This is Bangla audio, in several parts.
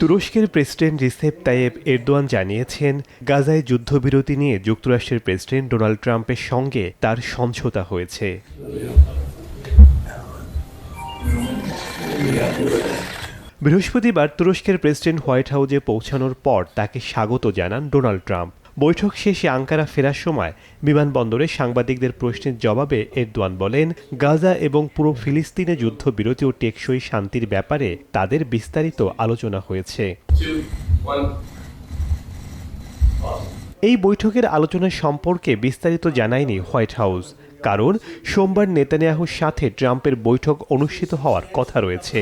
তুরস্কের প্রেসিডেন্ট রিসেপ তাইয়েব এরদোয়ান জানিয়েছেন, গাজায় যুদ্ধবিরতি নিয়ে যুক্তরাষ্ট্রের প্রেসিডেন্ট ডোনাল্ড ট্রাম্পের সঙ্গে তার সমঝোতা হয়েছে। বৃহস্পতিবার তুরস্কের প্রেসিডেন্ট হোয়াইট হাউসে পৌঁছানোর পর তাকে স্বাগত জানান ডোনাল্ড ট্রাম্প। বৈঠক শেষে আঙ্কারা ফেরার সময় বিমানবন্দরে সাংবাদিকদের প্রশ্নের জবাবে এরদোয়ান বলেন, গাজা এবং পুরো ফিলিস্তিনে যুদ্ধবিরতি ও টেকসই শান্তির ব্যাপারে তাদের বিস্তারিত আলোচনা হয়েছে। এই বৈঠকের আলোচনা সম্পর্কে বিস্তারিত জানায়নি হোয়াইট হাউস, কারণ সোমবার নেতানিয়াহুর সাথে ট্রাম্পের বৈঠক অনুষ্ঠিত হওয়ার কথা রয়েছে।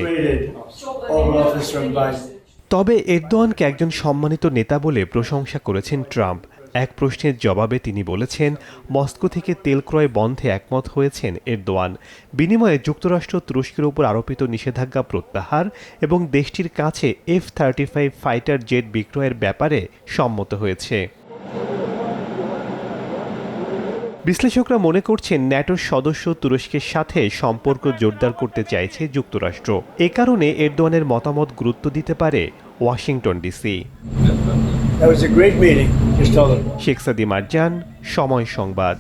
তবে এরদোয়ানকে একজন সম্মানিত নেতা বলে প্রশংসা করেছেন ট্রাম্প। এক প্রশ্নের জবাবে তিনি বলেছেন, মস্কো থেকে তেল ক্রয় বন্ধে একমত হয়েছেন এরদোয়ান। বিনিময়ে যুক্তরাষ্ট্র তুরস্কের উপর আরোপিত নিষেধাজ্ঞা প্রত্যাহার এবং দেশটির কাছে F thirty five fighter jet বিক্রয়ের ব্যাপারে সম্মত হয়েছে। বিশ্লেষকরা মনে করছেন ন্যাটোর সদস্য তুরস্কের সাথে সম্পর্ক জোরদার করতে চাইছে যুক্তরাষ্ট্র। এ কারণে এরদোয়ানের মতামত গুরুত্ব দিতে পারে ওয়াশিংটন ডিসি. শেখ সাদি মারজান সময় সংবাদ।